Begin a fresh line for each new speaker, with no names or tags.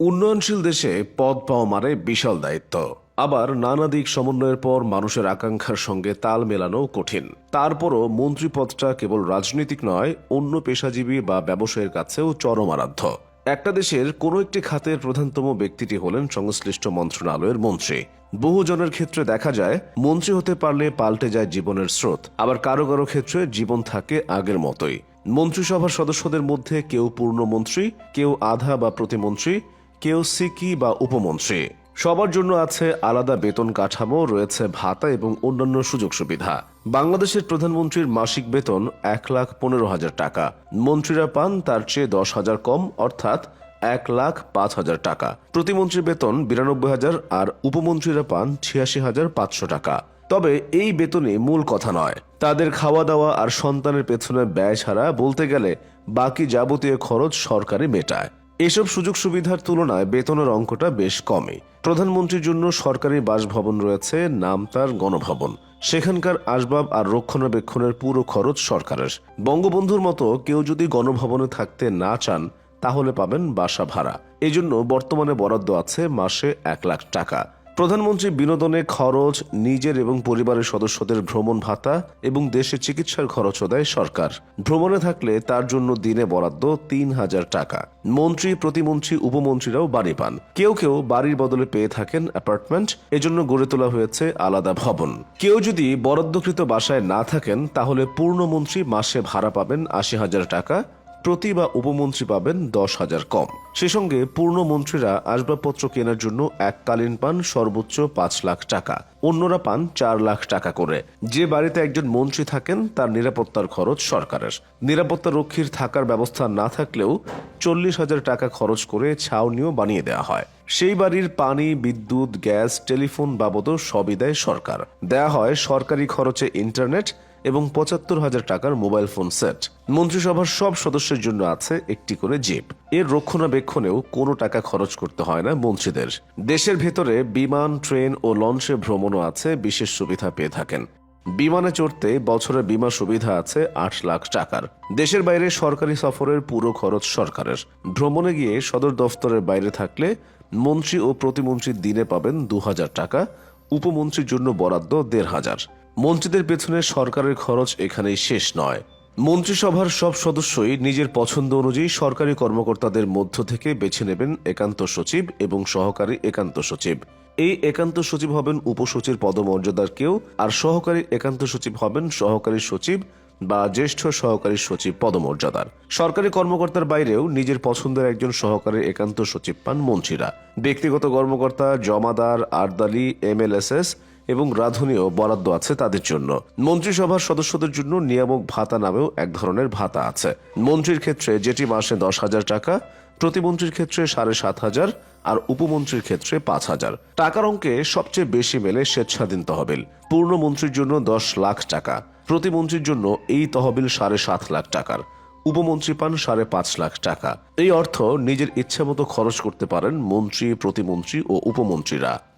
উন্নয়নশীল দেশে পদ পাওয়া মানে বিশাল দায়িত্ব। আবার নানা দিক সমন্বয়ের পর মানুষের আকাঙ্ক্ষার সঙ্গে তাল মেলানো কঠিন। তারপরও মন্ত্রী পদটা কেবল রাজনৈতিক নয়, অন্য পেশাজীবী বা ব্যবসায়ের কাছেও চরম আরাধ্য। একটা দেশের কোনো একটি খাতের প্রধানতম ব্যক্তিটি হলেন সংশ্লিষ্ট মন্ত্রণালয়ের মন্ত্রী। বহুজনের ক্ষেত্রে দেখা যায়, মন্ত্রী হতে পারলে পাল্টে যায় জীবনের স্রোত, আবার কারও কারও ক্ষেত্রে জীবন থাকে আগের মতোই। মন্ত্রিসভার সদস্যদের মধ্যে কেউ পূর্ণমন্ত্রী কেউ আধা বা প্রতিমন্ত্রী কেউ সিকি বা উপমন্ত্রী। সবার জন্য আছে আলাদা বেতন কাঠামো, রয়েছে ভাতা এবং অন্যান্য সুযোগ সুবিধা। বাংলাদেশের প্রধানমন্ত্রীর মাসিক বেতন এক লাখ পনেরো হাজার টাকা। মন্ত্রীরা পান তার চেয়ে দশ হাজার কম, অর্থাৎ এক লাখ পাঁচ হাজার টাকা। প্রতিমন্ত্রীর বেতন বিরানব্বই হাজার আর উপমন্ত্রীরা পান ছিয়াশি হাজার পাঁচশো টাকা। তবে এই বেতনে মূল কথা নয়। তাদের খাওয়া দাওয়া আর সন্তানের পেছনে ব্যয় ছাড়া বলতে গেলে বাকি যাবতীয় খরচ সরকারি মেটায়। এসব সুযোগ সুবিধার তুলনায় বেতনের অঙ্কটা বেশ কমে প্রধানমন্ত্রীর জন্য সরকারি বাসভবন রয়েছে, নাম তার গণভবন। সেখানকার আসবাব আর রক্ষণাবেক্ষণের পুরো খরচ সরকারের। বঙ্গবন্ধুর মতো কেউ যদি গণভবনে থাকতে না চান, তাহলে পাবেন বাসা ভাড়া। এজন্য বর্তমানে বরাদ্দ আছে মাসে এক লাখ টাকা। প্রধানমন্ত্রী বিনোদনে খরচ, নিজের এবং পরিবারের সদস্যদের ভ্রমণ ভাতা এবং দেশে চিকিৎসার খরচও দেয় সরকার। ভ্রমণে থাকলে তার জন্য দিনে বরাদ্দ তিন হাজার টাকা। মন্ত্রী, প্রতিমন্ত্রী, উপমন্ত্রীরাও বাড়ি পান। কেউ কেউ বাড়ির বদলে পেয়ে থাকেন অ্যাপার্টমেন্ট। এজন্য গড়ে তোলা হয়েছে আলাদা ভবন। কেউ যদি বরাদ্দকৃত বাসায় না থাকেন, তাহলে পূর্ণমন্ত্রী মাসে ভাড়া পাবেন আশি হাজার টাকা। প্রতি বা উপমন্ত্রী পাবেন দশ হাজার কম। সে সঙ্গে পূর্ণমন্ত্রীরা আসবাবপত্র কেনার জন্য এককালীন পান সর্বোচ্চ পাঁচ লাখ টাকা। অন্যরা পান চার লাখ টাকা করে। যে বাড়িতে একজন মন্ত্রী থাকেন, তার নিরাপত্তার খরচ সরকারের। নিরাপত্তা রক্ষীর থাকার ব্যবস্থা না থাকলেও চল্লিশ হাজার টাকা খরচ করে ছাউনিও বানিয়ে দেওয়া হয়। সেই বাড়ির পানি, বিদ্যুৎ, গ্যাস, টেলিফোন বাবদও সবই দেয় সরকার। দেয়া হয় সরকারি খরচে ইন্টারনেট এবং পঁচাত্তর হাজার টাকার মোবাইল ফোন সেট। মন্ত্রিসভার সব সদস্যের জন্য আছে একটি করে জিপ। এর রক্ষণাবেক্ষণেও কোনো টাকা খরচ করতে হয় না মন্ত্রীদের। দেশের ভেতরে বিমান, ট্রেন ও লঞ্চে ভ্রমণও আছে, বিশেষ সুবিধা পেয়ে থাকেন। বিমানে চড়তে বছরে বিমা সুবিধা আছে আট লাখ টাকার। দেশের বাইরে সরকারি সফরের পুরো খরচ সরকারের। ভ্রমণে গিয়ে সদর দফতরের বাইরে থাকলে মন্ত্রী ও প্রতিমন্ত্রী দিনে পাবেন দু হাজার টাকা, উপমন্ত্রীর জন্য বরাদ্দ দেড় হাজার। মন্ত্রীদের পেছনে সরকারের খরচ এখানেই শেষ নয়। মন্ত্রিসভার সব সদস্যই নিজের পছন্দ অনুযায়ী সরকারি কর্মকর্তাদের মধ্য থেকে বেছে নেবেন একান্ত সচিব এবং সহকারী একান্ত সচিব। এই একান্ত সচিব হবেন উপসচিব পদমর্যাদার কেউ আর সহকারী একান্ত সচিব হবেন সহকারী সচিব বা জ্যেষ্ঠ সহকারী সচিব পদমর্যাদার। সরকারি কর্মকর্তার বাইরেও নিজের পছন্দের একজন সহকারী একান্ত সচিব পান মন্ত্রীরা। ব্যক্তিগত কর্মকর্তা, জমাদার, আরদালি, এমএলএসএস এবং রাধুনীয় বরাদ্দ আছে তাদের জন্য। মন্ত্রিসভার সদস্যদের জন্য নিয়ামক ভাতা নামেও এক ধরনের ভাতা আছে। মন্ত্রীর ক্ষেত্রে যেটি মাসে দশ হাজার টাকা, প্রতিমন্ত্রীর ক্ষেত্রে সাড়ে সাত হাজার আর উপমন্ত্রীর ক্ষেত্রে পাঁচ হাজার। টাকার অঙ্কে সবচেয়ে বেশি মেলে স্বেচ্ছাধীন তহবিল। পূর্ণমন্ত্রীর জন্য দশ লাখ টাকা, প্রতিমন্ত্রীর জন্য এই তহবিল সাড়ে সাত লাখ টাকার। উপমন্ত্রী পান সাড়ে পাঁচ লাখ টাকা। এই অর্থ নিজের ইচ্ছা মতো খরচ করতে পারেন মন্ত্রী, প্রতিমন্ত্রী ও উপমন্ত্রীরা।